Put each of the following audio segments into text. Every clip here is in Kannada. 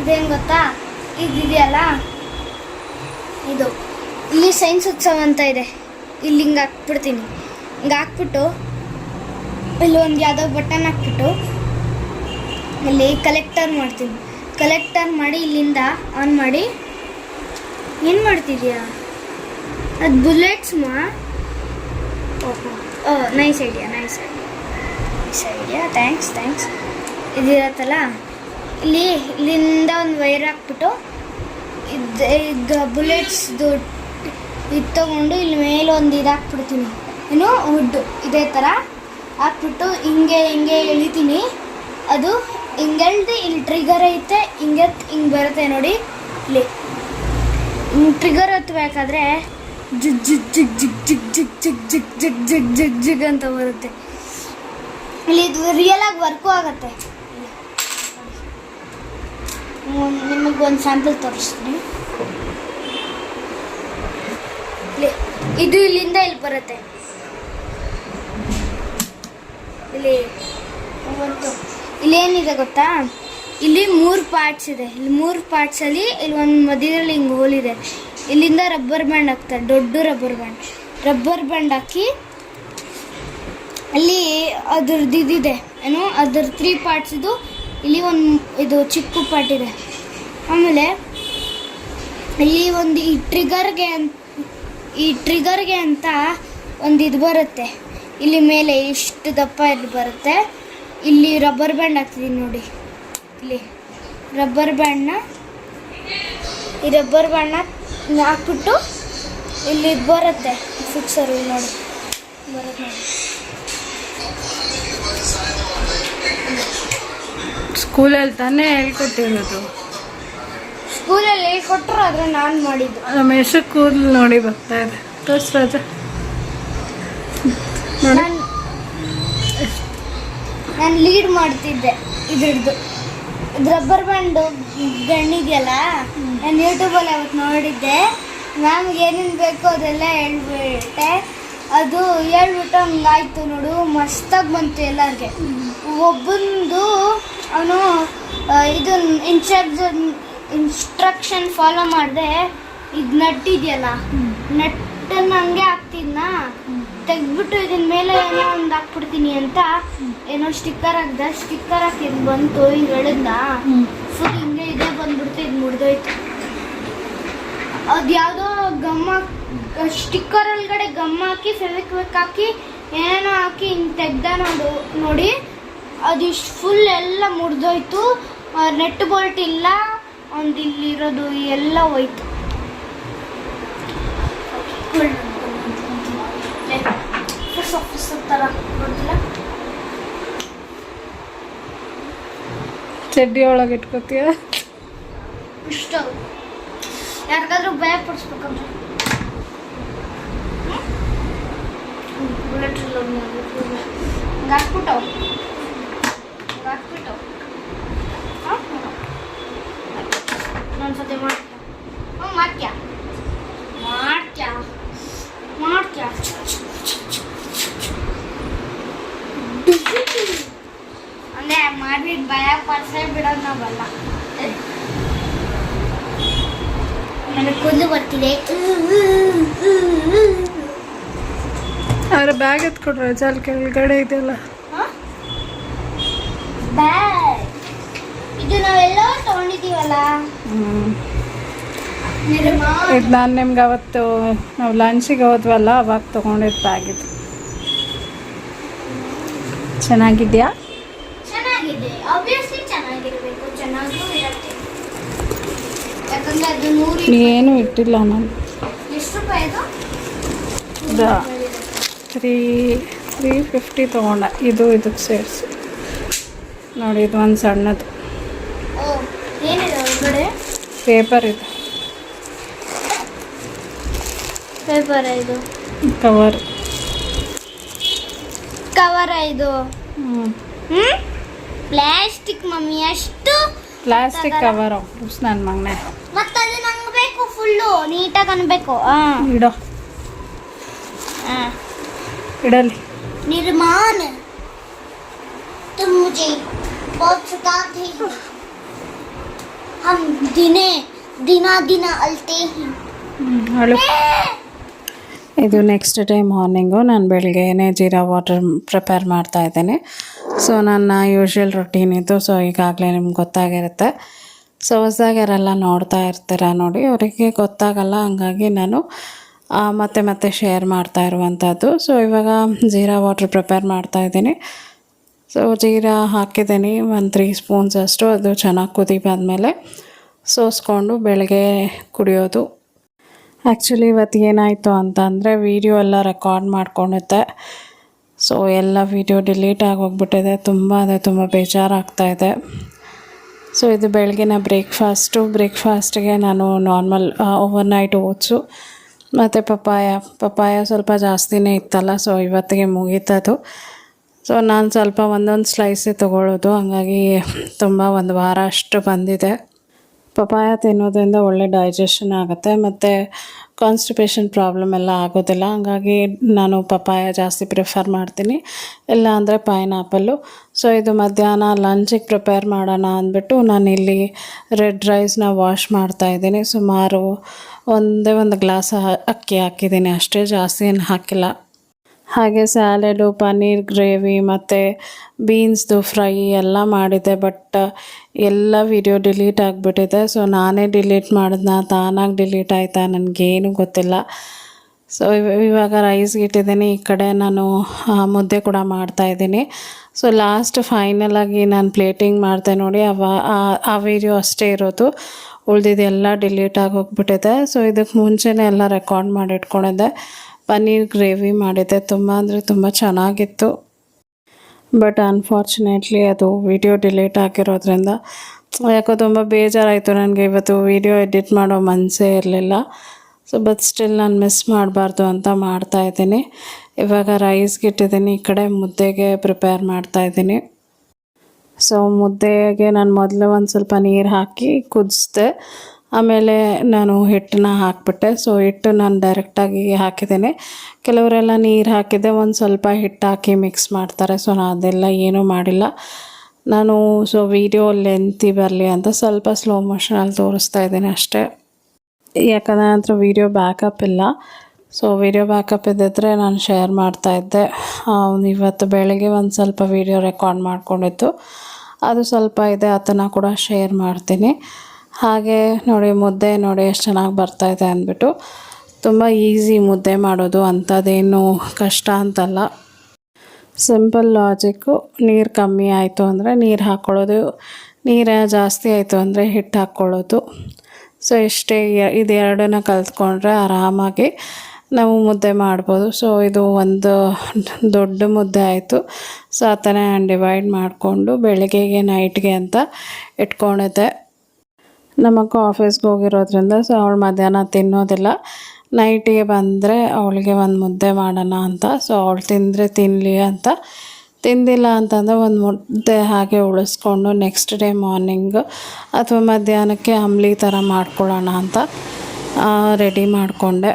ಇದೇನು ಗೊತ್ತಾ? ಇದಿದೆಯಲ್ಲ? ಇದು ಇಲ್ಲಿ ಸೈನ್ಸ್ ಉತ್ಸವ ಅಂತ ಇದೆ. ಇಲ್ಲಿ ಹಿಂಗೆ ಹಾಕ್ಬಿಡ್ತೀನಿ. ಹಿಂಗೆ ಹಾಕ್ಬಿಟ್ಟು, ಇಲ್ಲಿ ಒಂದು ಯಾವುದೋ ಬಟನ್ ಹಾಕ್ಬಿಟ್ಟು ಇಲ್ಲಿ ಕಲೆಕ್ಟರ್ ಮಾಡ್ತೀನಿ. ಕಲೆಕ್ಟರ್ ಮಾಡಿ ಇಲ್ಲಿಂದ ಆನ್ ಮಾಡಿ, ಏನು ಮಾಡ್ತಿದ್ಯಾ? ಅದು ಬುಲೆಟ್ಸ್ ಮಾ? ಓಹೋ. ಓ, nice idea nice idea. Nice idea. Thanks thanks. ಇದಿರತ್ತಲ್ಲ? ಇಲ್ಲಿ ಇಲ್ಲಿಂದ ಒಂದು ವೈರ್ ಹಾಕ್ಬಿಟ್ಟು ಇದು ಈಗ ಬುಲೆಟ್ಸ್ದು ಇದು ತೊಗೊಂಡು ಇಲ್ಲಿ ಮೇಲೆ ಒಂದು ಇದು ಹಾಕ್ಬಿಡ್ತೀನಿ ಏನು ವುಡ್ ಇದೇ ಥರ ಹಾಕ್ಬಿಟ್ಟು ಹಿಂಗೆ ಹಿಂಗೆ ಎಳಿತೀನಿ ಅದು ಹಿಂಗೆ ಎಳ್ದು ಇಲ್ಲಿ ಟ್ರಿಗರ್ ಐತೆ ಹಿಂಗೆ ಹಿಂಗೆ ಬರುತ್ತೆ ನೋಡಿ ಇಲ್ಲಿ ಟ್ರಿಗರ್ ಹತ್ಬೇಕಾದ್ರೆ ಜಿಗ್ ಜಿಗ್ ಜಿಗ್ ಜಿಗ್ ಜಿಗ್ ಜಿಗ್ ಜಿಗ್ ಜಿಗ್ ಜಿಗ್ ಜಿಗ್ ಜಿಗ್ ಜಿಗ್ ಅಂತ ಬರುತ್ತೆ ಇಲ್ಲಿ ಇದು ರಿಯಲ್ ಆಗಿ ವರ್ಕು ಆಗುತ್ತೆ ನಿಮಗೆ ಒಂದು ಸ್ಯಾಂಪಲ್ ತೋರಿಸ್ತೀನಿ. ಇದು ಇಲ್ಲಿಂದ ಇಲ್ಲಿ ಬರುತ್ತೆ. ಇಲ್ಲಿ ಒಂದು ಇಲ್ಲೇನಿದೆ ಗೊತ್ತಾ? ಇಲ್ಲಿ ಮೂರು ಪಾರ್ಟ್ಸ್ ಇದೆ. ಇಲ್ಲಿ ಮೂರು ಪಾರ್ಟ್ಸಲ್ಲಿ ಇಲ್ಲಿ ಒಂದು ಮಧ್ಯದಲ್ಲಿ ಹಿಂಗೆ ಇದೆ. ಇಲ್ಲಿಂದ ರಬ್ಬರ್ ಬ್ಯಾಂಡ್ ಹಾಕ್ತಾರೆ, ದೊಡ್ಡ ರಬ್ಬರ್ ಬ್ಯಾಂಡ್ ರಬ್ಬರ್ ಬ್ಯಾಂಡ್ ಹಾಕಿ ಅಲ್ಲಿ ಅದ್ರದ್ದು ಇದಿದೆ ಏನು? ಅದ್ರ ತ್ರೀ ಪಾರ್ಟ್ಸ್ ಇದು ಇಲ್ಲಿ ಒಂದು ಇದು ಚಿಕ್ಕ ಪಾರ್ಟ್ ಇದೆ. ಆಮೇಲೆ ಇಲ್ಲಿ ಒಂದು ಈ ಟ್ರಿಗರ್ಗೆ ಈ ಟ್ರಿಗರ್ಗೆ ಅಂತ ಒಂದು ಇದು ಬರುತ್ತೆ. ಇಲ್ಲಿ ಮೇಲೆ ಇಷ್ಟು ದಪ್ಪ ಇದು ಬರುತ್ತೆ. ಇಲ್ಲಿ ರಬ್ಬರ್ ಬ್ಯಾಂಡ್ ಹಾಕ್ತಿದ್ದೀನಿ ನೋಡಿ. ಇಲ್ಲಿ ರಬ್ಬರ್ ಬ್ಯಾಂಡ್ನ ಈ ರಬ್ಬರ್ ಬ್ಯಾಂಡ್ನ ಹಾಕ್ಬಿಟ್ಟು ಇಲ್ಲಿ ಬರುತ್ತೆ. ಫಿಕ್ಸರು ನೋಡಿ. ಬರುತ್ತೆ ನೋಡಿ. ಸ್ಕೂಲಲ್ಲಿ ತಾನೇ ಹೇಳ್ಕೊಟ್ಟಿರೋದು ಸ್ಕೂಲಲ್ಲಿ ಹೇಳ್ಕೊಟ್ರು ಆದರೆ ನಾನು ಮಾಡಿದ್ದು. ನಮ್ಮ ಹೆಸರು ಕೂದಲು ನೋಡಿ ಬರ್ತಾ ಇದೆ. ತೋರಿಸ್ರಾಜ ನಾನು ಲೀಡ್ ಮಾಡ್ತಿದ್ದೆ ಇದ್ರದ್ದು. ಇದು ರಬ್ಬರ್ ಬ್ಯಾಂಡು ಗಣ್ಣಿದೆಯಲ್ಲ ನಾನು ಯೂಟ್ಯೂಬಲ್ಲಿ ಅವತ್ತು ನೋಡಿದ್ದೆ. ಮ್ಯಾಮ್ಗೆ ಏನೇನು ಬೇಕೋ ಅದೆಲ್ಲ ಹೇಳ್ಬಿಟ್ಟೆ. ಅದು ಹೇಳ್ಬಿಟ್ಟು ಹಂಗಾಯ್ತು ನೋಡು ಮಸ್ತಾಗಿ ಬಂತು ಎಲ್ಲರಿಗೆ. ಒಬ್ಬಂದು, ಅವನು ಇದು ಇನ್ಸ್ಟ್ರಕ್ಷನ್ ಇನ್ಸ್ಟ್ರಕ್ಷನ್ ಫಾಲೋ ಮಾಡಿದೆ. ಇದು ನಟ್ಟಿದೆಯಲ್ಲ? ನಟ್ಟನ್ನು ಹಂಗೆ ಹಾಕ್ತಿದ್ನ? ತೆಗ್ದ್ಬಿಟ್ಟು ಇದನ್ನ ಮೇಲೆ ಏನೋ ಒಂದು ಹಾಕ್ಬಿಡ್ತೀನಿ ಅಂತ ಏನೋ ಸ್ಟಿಕ್ಕರ್ ಹಾಕ್ದೆ. ಸ್ಟಿಕ್ಕರ್ ಹಾಕಿದ್ ಬಂತು ಹಿಂಗೆ ಹೇಳಿದ್ನ? ಫುಲ್ ಹಿಂಗೆ ಇದೇ ಬಂದ್ಬಿಡ್ತು, ಇದು ಮುರಿದೋಯ್ತು. ಅದು ಯಾವುದೋ ಗಮ್ಮ ಸ್ಟಿಕ್ಕರ್ ಒಳಗಡೆ ಗಮ್ ಹಾಕಿ ಫೆವಿಕ್ವಿಕ್ ಹಾಕಿ ಏನೇನೋ ಹಾಕಿ ಹಿಂಗೆ ತೆಗ್ದ ನೋಡು, ನೋಡಿ. ಅದಿಷ್ಟು ಫುಲ್ ಎಲ್ಲ ಮುರಿದೋಯ್ತು. ನೆಟ್ ಬೋಲ್ಟ್ ಇಲ್ಲ. ಒಂದು ಇಲ್ಲಿರೋದು ಎಲ್ಲ ಹೋಯ್ತು. ಚಡ್ಡಿ ಒಳಗೆ ಇಟ್ಕೋತೀಯ? ಇಷ್ಟು. ಯಾರಿಗಾದ್ರೂ ಭಯ ಪಡಿಸ್ಬೇಕಂದ್ರೆ. ಬುಲೆಟ್ ಹಾಕ್ಬಿಟ್ಟು ಹಾಕ್ಬಿಟ್ಟು. ಇನ್ನೊಂದ್ಸತಿ ಮಾಡ್ತೀಯ? ಹ್ಞೂ ಮಾಡ್ತೀಯ? ಮಾಡ್ತೀಯ? ಮಾಡ್ತೀಯ? ಅಂದ್ರೆ ಮಾಡ್ಬಿಟ್ಟು ಭಯ ಪಡಿಸೇ ಬಿಡೋದು ನಾವಲ್ಲ. ನನಗೆ ಕುದ್ದು ಬರ್ತಿದೆ. ಆದ್ರೆ ಬ್ಯಾಗ್ ಎತ್ಕೊಡ್ರಿ ಜಾಲ್ ಕೆಳಗಡೆ ಇದೆಯಲ್ಲ. ಬ್ಯಾಗ್ ಇದು ನಾವೆಲ್ಲ ತಗೊಂಡಿದ್ದೀವಲ್ಲ? ಇದು ನಾನು ನಿಮ್ಗೆ ಅವತ್ತು ನಾವು ಲಂಚಿಗೆ ಹೋದ್ವಲ್ಲ ಅವಾಗ ತೊಗೊಂಡಿದ್ದು ಬ್ಯಾಗ್ ಇದು. ಚೆನ್ನಾಗಿದೆಯಾ? ಚೆನ್ನಾಗಿದೆ. ಆಬ್ವಿಯಸ್ಲಿ ಚೆನ್ನಾಗಿರ್ಬೇಕು. ಚೆನ್ನಾಗೂ ಇರತ್ತೆ. ಯಾಕಂದ್ರೆ ಅದು ನೂರು ಏನೂ ಇಟ್ಟಿಲ್ಲ ನಾನು. ಎಷ್ಟು ರೂಪಾಯಿ ಅದು? ಇದು ತ್ರೀ ತ್ರೀ ಫಿಫ್ಟಿ ತೊಗೊಂಡ. ಇದು ಇದಕ್ಕೆ ಸೇರಿಸಿ. ನೋಡಿ ಇದು ಒಂದು ಸಣ್ಣದು. ಪೇಪರ್ ಇದು. ಪೇಪರ್ ಇದು? ಕವರ್. ಕವರ ಇದು? ಪ್ಲಾಸ್ಟಿಕ್ ಮಮ್ಮಿ ಅಷ್ಟು ಪ್ಲಾಸ್ಟಿಕ್ ಕವರ್ ಉಪ್ಸ್ ನನ್ನ ಮಗನೆ. ಮತ್ತೆ ಅದು ನಂಗೆ ಬೇಕು ಫುಲ್ಲು ನೀಟಾಗಿ ಅನ್ಬೇಕು. ಇಡೋ. ಇಡಲಿ. ನಿರ್ಮಾಣ. ತುಮುಜೆ मुझे बहुत सताते हो हम दिने दिना दिना अल्ते हैं ಅಳು ಇದು ನೆಕ್ಸ್ಟ್ ಡೇ ಮಾರ್ನಿಂಗು ನಾನು ಬೆಳಗ್ಗೆನೇ ಜೀರಾ ವಾಟರ್ ಪ್ರಿಪೇರ್ ಮಾಡ್ತಾ ಇದ್ದೇನೆ ಸೊ ನನ್ನ ಯೂಶ್ವಲ್ ರೊಟೀನ್ ಇದು ಸೊ ಈಗಾಗಲೇ ನಿಮ್ಗೆ ಗೊತ್ತಾಗಿರುತ್ತೆ ಸೊ ಹೊಸ್ದಾಗ್ಯಾರೆಲ್ಲ ನೋಡ್ತಾ ಇರ್ತೀರ ನೋಡಿ ಅವರಿಗೆ ಗೊತ್ತಾಗಲ್ಲ ಹಂಗಾಗಿ ನಾನು ಆ, ಮತ್ತೆ ಮತ್ತೆ ಶೇರ್ ಮಾಡ್ತಾ ಇರುವಂಥದ್ದು ಸೊ ಇವಾಗ ಜೀರಾ ವಾಟರ್ ಪ್ರಿಪೇರ್ ಮಾಡ್ತಾ ಇದ್ದೀನಿ ಸೊ ಜೀರಾ ಹಾಕಿದ್ದೀನಿ ಒಂದು ತ್ರೀ ಸ್ಪೂನ್ಸ್ ಅಷ್ಟು. ಅದು ಚೆನ್ನಾಗಿ ಕುದಿ ಬಂದಮೇಲೆ ಸೋಸ್ಕೊಂಡು ಬೆಳಗ್ಗೆ ಕುಡಿಯೋದು. ಆ್ಯಕ್ಚುಲಿ ಇವತ್ತು ಏನಾಯಿತು ಅಂತಂದರೆ ವೀಡಿಯೋ ಎಲ್ಲ ರೆಕಾರ್ಡ್ ಮಾಡ್ಕೊಂಡಿದ್ದೆ. ಸೊ ಎಲ್ಲ ವೀಡಿಯೋ ಡಿಲೀಟ್ ಆಗೋಗ್ಬಿಟ್ಟಿದೆ ತುಂಬ ಅಂದರೆ ತುಂಬ ಬೇಜಾರಾಗ್ತಾಯಿದೆ ಸೊ ಇದು ಬೆಳಗಿನ ಬ್ರೇಕ್ಫಾಸ್ಟು ಬ್ರೇಕ್ಫಾಸ್ಟ್ಗೆ ನಾನು ನಾರ್ಮಲ್ ಓವರ್ನೈಟ್ ಓಟ್ಸು ಮತ್ತು ಪಪ್ಪಾಯ. ಪಪ್ಪಾಯ ಸ್ವಲ್ಪ ಜಾಸ್ತಿನೇ ಇತ್ತಲ್ಲ ಸೊ ಇವತ್ತಿಗೆ ಮುಗೀತದು. ಸೊ ನಾನು ಸ್ವಲ್ಪ ಒಂದೊಂದು ಸ್ಲೈಸೇ ತೊಗೊಳ್ಳೋದು ಹಂಗಾಗಿ ತುಂಬ ಒಂದು ವಾರ ಅಷ್ಟು ಬಂದಿದೆ. ಪಪಾಯ ತಿನ್ನೋದ್ರಿಂದ ಒಳ್ಳೆ ಡೈಜೆಷನ್ ಆಗುತ್ತೆ. ಮತ್ತು ಕಾನ್ಸ್ಟಿಪೇಷನ್ ಪ್ರಾಬ್ಲಮ್ ಎಲ್ಲ ಆಗೋದಿಲ್ಲ. ಹಂಗಾಗಿ ನಾನು ಪಪಾಯ ಜಾಸ್ತಿ ಪ್ರಿಫರ್ ಮಾಡ್ತೀನಿ. ಇಲ್ಲ ಅಂದರೆ ಪೈನಾಪಲ್ಲು ಸೊ ಇದು ಮಧ್ಯಾಹ್ನ ಲಂಚಿಗೆ ಪ್ರಿಪೇರ್ ಮಾಡೋಣ ಅಂದ್ಬಿಟ್ಟು ನಾನು ಇಲ್ಲಿ ರೆಡ್ ರೈಸ್ನ ವಾಶ್ ಮಾಡ್ತಾ ಇದ್ದೀನಿ. ಸುಮಾರು ಒಂದೇ ಒಂದು ಗ್ಲಾಸ್ ಅಕ್ಕಿ ಹಾಕಿದ್ದೀನಿ. ಅಷ್ಟೇ ಜಾಸ್ತಿ ಏನು ಹಾಕಿಲ್ಲ. ಹಾಗೆ ಸ್ಯಾಲೆಡು ಪನ್ನೀರ್ ಗ್ರೇವಿ ಮತ್ತು ಬೀನ್ಸ್ದು ಫ್ರೈ ಎಲ್ಲ ಮಾಡಿದ್ದೆ. ಬಟ್ ಎಲ್ಲ ವಿಡಿಯೋ ಡಿಲೀಟ್ ಆಗಿಬಿಟ್ಟಿದೆ. ಸೊ ನಾನೇ ಡಿಲೀಟ್ ಮಾಡಿದ್ನ, ತಾನಾಗಿ ಡಿಲೀಟ್ ಆಯಿತಾ ನನಗೇನು ಗೊತ್ತಿಲ್ಲ. ಸೊ ಇವಾಗ ರೈಸ್ಗೆ ಇಟ್ಟಿದ್ದೀನಿ. ಈ ಕಡೆ ನಾನು ಮುದ್ದೆ ಕೂಡ ಮಾಡ್ತಾಯಿದ್ದೀನಿ ಸೊ ಲಾಸ್ಟ್ ಫೈನಲಾಗಿ ನಾನು ಪ್ಲೇಟಿಂಗ್ ಮಾಡಿದೆ ನೋಡಿ. ಅವ, ಆ- ವಿಡಿಯೋ ಅಷ್ಟೇ ಇರೋದು. ಉಳಿದಿದ್ದೆಲ್ಲ ಡಿಲೀಟ್ ಆಗೋಗ್ಬಿಟ್ಟಿದೆ ಸೊ ಇದಕ್ಕೆ ಮುಂಚೆನೇ ಎಲ್ಲ ರೆಕಾರ್ಡ್ ಮಾಡಿ ಇಟ್ಕೊಂಡಿದ್ದೆ ಪನ್ನೀರ್ ಗ್ರೇವಿ ಮಾಡಿದ್ದೆ. ತುಂಬ ಅಂದರೆ ತುಂಬ ಚೆನ್ನಾಗಿತ್ತು. ಬಟ್ ಅನ್ಫಾರ್ಚುನೇಟ್ಲಿ ಅದು ವಿಡಿಯೋ ಡಿಲೀಟ್ ಆಗಿರೋದ್ರಿಂದ, ಯಾಕೋ ತುಂಬ ಬೇಜಾರಾಯಿತು ನನಗೆ. ಇವತ್ತು ವಿಡಿಯೋ ಎಡಿಟ್ ಮಾಡೋ ಮನಸ್ಸೇ ಇರಲಿಲ್ಲ. ಸೊ ಬಟ್ ಸ್ಟಿಲ್ ನಾನು ಮಿಸ್ ಮಾಡಬಾರ್ದು ಅಂತ ಮಾಡ್ತಾ ಇದ್ದೀನಿ. ಇವಾಗ ರೈಸ್ಗೆ ಇಟ್ಟಿದ್ದೀನಿ. ಈ ಕಡೆ ಮುದ್ದೆಗೆ ಪ್ರಿಪೇರ್ ಮಾಡ್ತಾ ಇದ್ದೀನಿ. ಸೊ ಮುದ್ದೆಗೆ ನಾನು ಮೊದಲು ಒಂದು ಸ್ವಲ್ಪ ನೀರು ಹಾಕಿ ಕುದಿಸ್ದೆ. ಆಮೇಲೆ ನಾನು ಹಿಟ್ಟನ್ನ ಹಾಕಿಬಿಟ್ಟೆ. ಸೊ ಹಿಟ್ಟು ನಾನು ಡೈರೆಕ್ಟಾಗಿ ಹಾಕಿದ್ದೇನೆ. ಕೆಲವರೆಲ್ಲ ನೀರು ಹಾಕಿದ್ದೆ ಒಂದು ಸ್ವಲ್ಪ ಹಿಟ್ಟು ಹಾಕಿ ಮಿಕ್ಸ್ ಮಾಡ್ತಾರೆ. ಸೊ ನಾನು ಅದೆಲ್ಲ ಏನೂ ಮಾಡಿಲ್ಲ. ನಾನು ಸೊ ವೀಡಿಯೋ ಲೆಂತಿ ಬರಲಿ ಅಂತ ಸ್ವಲ್ಪ ಸ್ಲೋ ಮೋಷನಲ್ಲಿ ತೋರಿಸ್ತಾ ಇದ್ದೀನಿ ಅಷ್ಟೇ. ಯಾಕಂದರೆ ನನ್ನ ಹತ್ರ ವೀಡಿಯೋ ಬ್ಯಾಕಪ್ ಇಲ್ಲ. ಸೊ ವೀಡಿಯೋ ಬ್ಯಾಕಪ್ ಇದ್ದಿದ್ರೆ ನಾನು ಶೇರ್ ಮಾಡ್ತಾ ಇದ್ದೆ. ಇವತ್ತು ಬೆಳಗ್ಗೆ ಒಂದು ಸ್ವಲ್ಪ ವೀಡಿಯೋ ರೆಕಾರ್ಡ್ ಮಾಡ್ಕೊಂಡಿತ್ತು ಅದು ಸ್ವಲ್ಪ ಇದೆ, ಅದನ್ನು ಕೂಡ ಶೇರ್ ಮಾಡ್ತೀನಿ. ಹಾಗೆ ನೋಡಿ ಮುದ್ದೆ ನೋಡಿ ಎಷ್ಟು ಚೆನ್ನಾಗಿ ಬರ್ತಾಯಿದೆ ಅಂದ್ಬಿಟ್ಟು ತುಂಬ ಈಸಿ ಮುದ್ದೆ ಮಾಡೋದು ಅಂಥದ್ದೇನು ಕಷ್ಟ ಅಂತಲ್ಲ. ಸಿಂಪಲ್ ಲಾಜಿಕ್ಕು ನೀರು ಕಮ್ಮಿ ಆಯಿತು ಅಂದರೆ ನೀರು ಹಾಕ್ಕೊಳ್ಳೋದು ನೀರು ಜಾಸ್ತಿ ಆಯಿತು ಅಂದರೆ ಹಿಟ್ಟು ಹಾಕ್ಕೊಳ್ಳೋದು ಸೊ ಇಷ್ಟೇ ಇದು ಎರಡನ್ನ ಕಲ್ತ್ಕೊಂಡ್ರೆ ಆರಾಮಾಗಿ ನಾವು ಮುದ್ದೆ ಮಾಡ್ಬೋದು. ಸೊ ಇದು ಒಂದು ದೊಡ್ಡ ಮುದ್ದೆ ಆಯಿತು. ಸೊ ಆ ಥರ ಡಿವೈಡ್ ಮಾಡಿಕೊಂಡು ಬೆಳಗ್ಗೆಗೆ ನೈಟ್ಗೆ ಅಂತ ಇಟ್ಕೊಂಡಿದ್ದೆ. ನಮ್ಮಕ್ಕ ಆಫೀಸ್ಗೆ ಹೋಗಿರೋದ್ರಿಂದ ಸೊ ಅವಳು ಮಧ್ಯಾಹ್ನ ತಿನ್ನೋದಿಲ್ಲ. ನೈಟಿಗೆ ಬಂದರೆ ಅವಳಿಗೆ ಒಂದು ಮುದ್ದೆ ಮಾಡೋಣ ಅಂತ. ಸೊ ಅವಳು ತಿಂದರೆ ತಿನ್ನಲಿ ಅಂತ. ತಿಂದಿಲ್ಲ ಅಂತಂದರೆ ಒಂದು ಮುದ್ದೆ ಹಾಗೆ ಉಳಿಸ್ಕೊಂಡು ನೆಕ್ಸ್ಟ್ ಡೇ ಮಾರ್ನಿಂಗ್ ಅಥವಾ ಮಧ್ಯಾಹ್ನಕ್ಕೆ ಅಂಬ್ಲಿ ಥರ ಮಾಡ್ಕೊಳ್ಳೋಣ ಅಂತ ರೆಡಿ ಮಾಡಿಕೊಂಡೆ.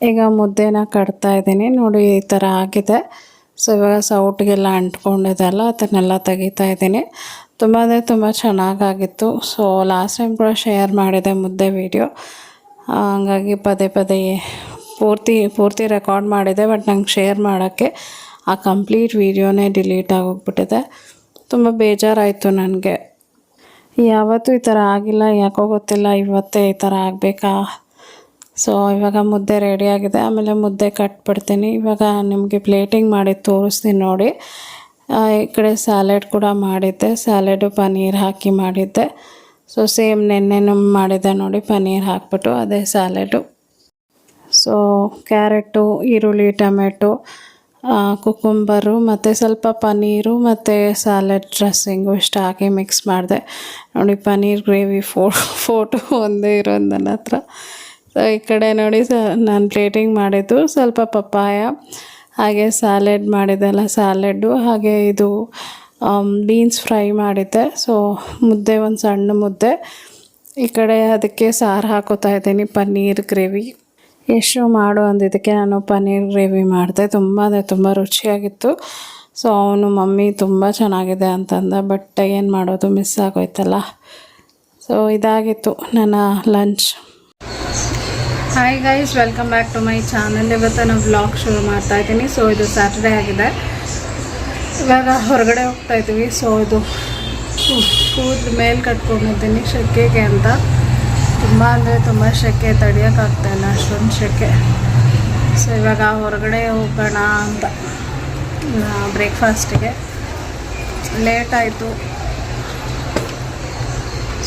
ಈಗ ಮುದ್ದೆನ ಕಟ್ತಾ ಇದ್ದೀನಿ. ನೋಡಿ ಈ ಥರ ಆಗಿದೆ. ಸೊ ಇವಾಗ ಸೌಟ್ಗೆಲ್ಲ ಅಂಟ್ಕೊಂಡಿದ್ದೆಲ್ಲ ಅದನ್ನೆಲ್ಲ ತೆಗಿತಾ ಇದ್ದೀನಿ. ತುಂಬ ಅಂದರೆ ತುಂಬ ಚೆನ್ನಾಗಾಗಿತ್ತು. ಸೊ ಲಾಸ್ಟ್ ಟೈಮ್ ಕೂಡ ಶೇರ್ ಮಾಡಿದೆ ಮುದ್ದೆ ವೀಡಿಯೋ ಹಂಗಾಗಿ ಪದೇ ಪದೇ ಪೂರ್ತಿ ಪೂರ್ತಿ ರೆಕಾರ್ಡ್ ಮಾಡಿದೆ ಬಟ್ ನಂಗೆ ಶೇರ್ ಮಾಡೋಕ್ಕೆ ಆ ಕಂಪ್ಲೀಟ್ ವೀಡಿಯೋನೇ ಡಿಲೀಟ್ ಆಗೋಗ್ಬಿಟ್ಟಿದೆ. ತುಂಬ ಬೇಜಾರಾಯಿತು ನನಗೆ. ಯಾವತ್ತೂ ಈ ಥರ ಆಗಿಲ್ಲ, ಯಾಕೋ ಗೊತ್ತಿಲ್ಲ, ಇವತ್ತೇ ಈ ಥರ ಆಗಬೇಕಾ? ಸೊ ಇವಾಗ ಮುದ್ದೆ ರೆಡಿಯಾಗಿದೆ ಆಮೇಲೆ ಮುದ್ದೆ ಕಟ್ಬಿಡ್ತೀನಿ ಇವಾಗ ನಿಮಗೆ ಪ್ಲೇಟಿಂಗ್ ಮಾಡಿ ತೋರಿಸ್ತೀನಿ ನೋಡಿ. ಈ ಕಡೆ ಸ್ಯಾಲೆಡ್ ಕೂಡ ಮಾಡಿದ್ದೆ. ಸ್ಯಾಲೆಡು ಪನ್ನೀರ್ ಹಾಕಿ ಮಾಡಿದ್ದೆ. ಸೊ ಸೇಮ್ ನೆನ್ನೆನೂ ಮಾಡಿದ್ದೆ ನೋಡಿ. ಪನ್ನೀರ್ ಹಾಕ್ಬಿಟ್ಟು ಅದೇ ಸ್ಯಾಲೆಡು ಸೊ ಕ್ಯಾರೆಟು, ಈರುಳ್ಳಿ, ಟೊಮೆಟೊ ಕುಕುಂಬರು ಮತ್ತು ಸ್ವಲ್ಪ ಪನ್ನೀರು ಮತ್ತು ಸ್ಯಾಲೆಡ್ ಡ್ರೆಸ್ಸಿಂಗು ಇಷ್ಟು ಹಾಕಿ ಮಿಕ್ಸ್ ಮಾಡಿದೆ. ನೋಡಿ, ಪನ್ನೀರ್ ಗ್ರೇವಿ ಫೋ ಫೋಟೋ ಒಂದೇ ಇರೋದು ನನ್ನ ಹತ್ರ. ಸೊ ಈ ಕಡೆ ನೋಡಿ, ಸ, ನಾನು ಪ್ಲೇಟಿಂಗ್ ಮಾಡಿದ್ದು. ಸ್ವಲ್ಪ ಪಪ್ಪಾಯ, ಹಾಗೆ ಸ್ಯಾಲೆಡ್ ಮಾಡಿದ್ದೆಲ್ಲ ಸ್ಯಾಲೆಡ್ಡು ಹಾಗೆ ಇದು ಬೀನ್ಸ್ ಫ್ರೈ ಮಾಡಿದ್ದೆ. ಸೊ ಮುದ್ದೆ, ಒಂದು ಸಣ್ಣ ಮುದ್ದೆ. ಈ ಕಡೆ ಅದಕ್ಕೆ ಸಾರು ಹಾಕೋತಾ ಇದ್ದೀನಿ, ಪನ್ನೀರ್ ಗ್ರೇವಿ. ಎಷ್ಟು ಮಾಡು ಅಂದಿದ್ದಕ್ಕೆ ನಾನು ಪನ್ನೀರ್ ಗ್ರೇವಿ ಮಾಡಿದೆ. ತುಂಬ, ಅಂದರೆ ತುಂಬ ರುಚಿಯಾಗಿತ್ತು. ಸೊ ಅವನು, ಮಮ್ಮಿ, ತುಂಬ ಚೆನ್ನಾಗಿದೆ ಅಂತಂದ, ಬಟ್ ಏನು ಮಾಡೋದು, ಮಿಸ್ ಆಗೋಯ್ತಲ್ಲ. ಸೊ ಇದಾಗಿತ್ತು ನನ್ನ lunch. Hi guys welcome back to my channel ಇವತ್ತು ನಾನು ವ್ಲಾಗ್ ಶುರು ಮಾಡ್ತಾ ಇದ್ದೀನಿ. ಸೊ ಇದು ಸ್ಯಾಟರ್ಡೇ ಆಗಿದೆ. ಇವಾಗ ಹೊರಗಡೆ ಹೋಗ್ತಾ ಇದ್ದೀವಿ. ಸೊ ಇದು ಕೂದಲು ಮೇಲೆ ಕಟ್ಕೊಂಡಿದ್ದೀನಿ. ಶೆಕೆಗೆ ಅಂತ. ತುಂಬ ಅಂದರೆ ತುಂಬ ಶೆಕೆ ತಡಿಯೋಕ್ಕಾಗ್ತಾ ಇಲ್ಲ ಅಷ್ಟೊಂದು ಶೆಕೆ. ಸೊ ಇವಾಗ ಹೊರಗಡೆ ಹೋಗೋಣ ಅಂತ. ಬ್ರೇಕ್ಫಾಸ್ಟಿಗೆ. ಲೇಟ್ ಆಯಿತು.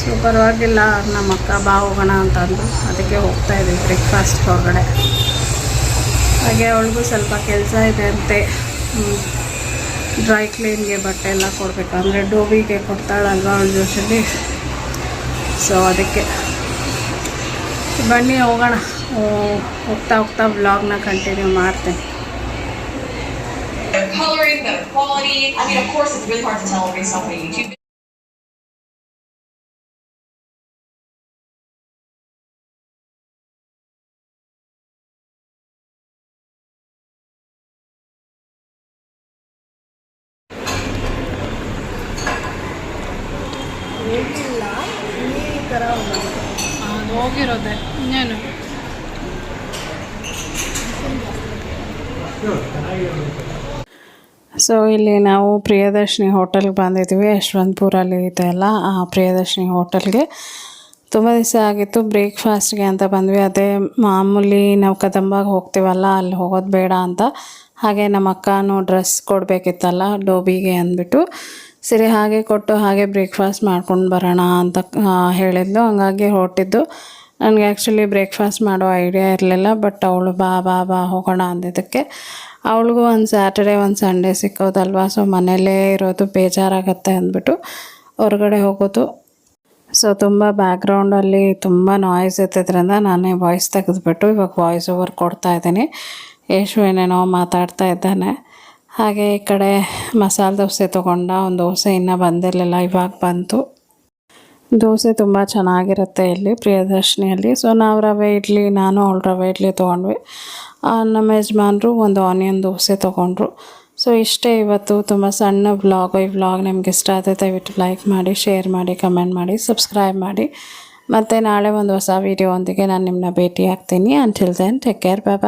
ಸೊ ಪರವಾಗಿಲ್ಲ ನಮ್ಮ ಅಕ್ಕ ಬಾ ಹೋಗೋಣ ಅಂತ ಅಂದರು. ಅದಕ್ಕೆ ಹೋಗ್ತಾ ಇದ್ದೀವಿ ಬ್ರೇಕ್ಫಾಸ್ಟ್ ಹೊರಗಡೆ. ಹಾಗೆ ಅವಳಿಗೂ ಸ್ವಲ್ಪ ಕೆಲಸ ಇದೆ ಅಂತೆ. ಡ್ರೈ ಕ್ಲೀನ್ಗೆ ಬಟ್ಟೆ ಎಲ್ಲ ಕೊಡಬೇಕು. ಅಂದರೆ ಡೋಬಿಗೆ ಕೊಡ್ತಾಳಲ್ವ ಅವಳ ಜೊತೆಲಿ ಸೊ ಅದಕ್ಕೆ. ಬನ್ನಿ ಹೋಗೋಣ. ಹೋಗ್ತಾ ಹೋಗ್ತಾ ಬ್ಲಾಗ್ನ ಕಂಟಿನ್ಯೂ ಮಾಡ್ತೇನೆ. Quality. I mean, of course, it's really hard to tell based. ಅದು. ಹೋಗಿರೋದೆ. ಇನ್ನೇನು? ಸೊ ಇಲ್ಲಿ ನಾವು ಪ್ರಿಯದರ್ಶಿನಿ ಹೋಟೆಲ್ಗೆ ಬಂದಿದ್ದೀವಿ. ಯಶವಂತಪುರಲ್ಲಿ ಇದೆ ಅಲ್ಲ ಆ ಪ್ರಿಯದರ್ಶಿನಿ ಹೋಟೆಲ್ಗೆ. ತುಂಬ ದಿವಸ ಆಗಿತ್ತು ಬ್ರೇಕ್ಫಾಸ್ಟ್ಗೆ ಅಂತ ಬಂದ್ವಿ. ಅದೇ ಮಾಮೂಲಿ ನಾವು ಕದಂಬಾಗ ಹೋಗ್ತೀವಲ್ಲ ಅಲ್ಲಿ ಹೋಗೋದು ಬೇಡ ಅಂತ. ಹಾಗೆ ನಮ್ಮ ಅಕ್ಕನೂ ಡ್ರೆಸ್ ಕೊಡಬೇಕಿತ್ತಲ್ಲ ಡೋಬಿಗೆ ಅಂದ್ಬಿಟ್ಟು. ಸರಿ, ಹಾಗೆ ಕೊಟ್ಟು ಹಾಗೆ ಬ್ರೇಕ್ಫಾಸ್ಟ್ ಮಾಡ್ಕೊಂಡು ಬರೋಣ ಅಂತ ಹೇಳಿದ್ಲು. ಹಂಗಾಗಿ ಹೊರಟಿದ್ದು. ನನಗೆ ಆ್ಯಕ್ಚುಲಿ ಬ್ರೇಕ್ಫಾಸ್ಟ್ ಮಾಡೋ ಐಡಿಯಾ ಇರಲಿಲ್ಲ ಬಟ್ ಅವಳು ಬಾ ಬಾ ಬಾ ಹೋಗೋಣ ಅಂದಿದ್ದಕ್ಕೆ. ಅವಳಿಗೂ ಒಂದು ಸ್ಯಾಟರ್ಡೆ ಒಂದು ಸಂಡೇ ಸಿಕ್ಕೋದಲ್ವಾ? ಸೊ ಮನೇಲೇ ಇರೋದು ಬೇಜಾರಾಗತ್ತೆ ಅಂದ್ಬಿಟ್ಟು ಹೊರಗಡೆ ಹೋಗೋದು. ಸೊ ತುಂಬ ಬ್ಯಾಕ್ಗ್ರೌಂಡಲ್ಲಿ ತುಂಬ ನಾಯ್ಸ್ ಇರ್ತಿದ್ರಿಂದ ನಾನೇ ವಾಯ್ಸ್ ತೆಗೆದುಬಿಟ್ಟು ಇವಾಗ ವಾಯ್ಸ್ ಓವರ್ ಕೊಡ್ತಾ ಇದ್ದೀನಿ. ಯೇಶು ಏನೇನೋ ಮಾತಾಡ್ತಾ ಇದ್ದಾನೆ. ಹಾಗೆ ಈ ಕಡೆ ಮಸಾಲೆ ದೋಸೆ ತೊಗೊಂಡ, ಒಂದು ದೋಸೆ ಇನ್ನೂ ಬಂದಿರಲಿಲ್ಲ, ಇವಾಗ ಬಂತು. ದೋಸೆ ತುಂಬ ಚೆನ್ನಾಗಿರುತ್ತೆ ಇಲ್ಲಿ ಪ್ರಿಯದರ್ಶಿನಿಯಲ್ಲಿ. ಸೊ ನಾವು ರವೆ ಇಡ್ಲಿ, ನಾನು ಅವಳು ರವೆ ಇಡ್ಲಿ ತೊಗೊಂಡ್ವಿ. ನಮ್ಮ ಯಜಮಾನರು ಒಂದು ಆನಿಯನ್ ದೋಸೆ ತೊಗೊಂಡ್ರು. ಸೊ ಇಷ್ಟೇ ಇವತ್ತು. ತುಂಬ ಸಣ್ಣ ವ್ಲಾಗ್, ಈ ವ್ಲಾಗ್ ನಿಮ್ಗೆ ಇಷ್ಟ ಆದರೆ ದಯವಿಟ್ಟು ಲೈಕ್ ಮಾಡಿ, ಶೇರ್ ಮಾಡಿ, ಕಮೆಂಟ್ ಮಾಡಿ, ಸಬ್ಸ್ಕ್ರೈಬ್ ಮಾಡಿ. ಮತ್ತು ನಾಳೆ ಒಂದು ಹೊಸ ವೀಡಿಯೋ ಒಂದಿಗೆ ನಾನು ನಿಮ್ಮನ್ನ ಭೇಟಿ ಆಗ್ತೀನಿ until then take care bye